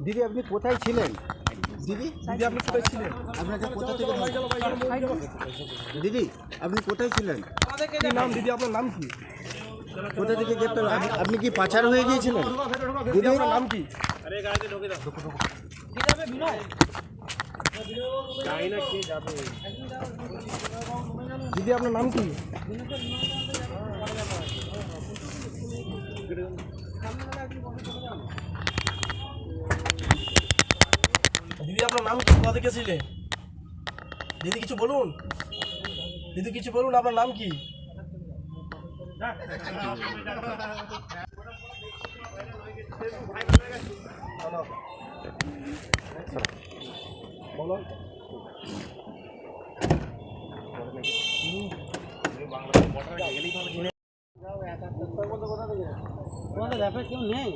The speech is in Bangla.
দিদি আপনি কোথায় ছিলেন? দিদি দিদি আপনি কোথায় ছিলেন? আপনাকে কোথা থেকে দিদি আপনি কোথায় ছিলেন? কি নাম দিদি আপনার নাম কি? কোথা থেকে গ্রেপ্তার আপনি- কি পাচার হয়ে গিয়েছিলেন? দিদি আপনার নাম কি? দিদি আপনার নাম কি? দিদি, আপনার নাম কি? কোথা থেকে ছিলে দিদি, কিছু বলুন। দিদি, কিছু বলুন, আপনার নাম কি? বলো। তোমাদের ব্যাপারে কেউ নেই?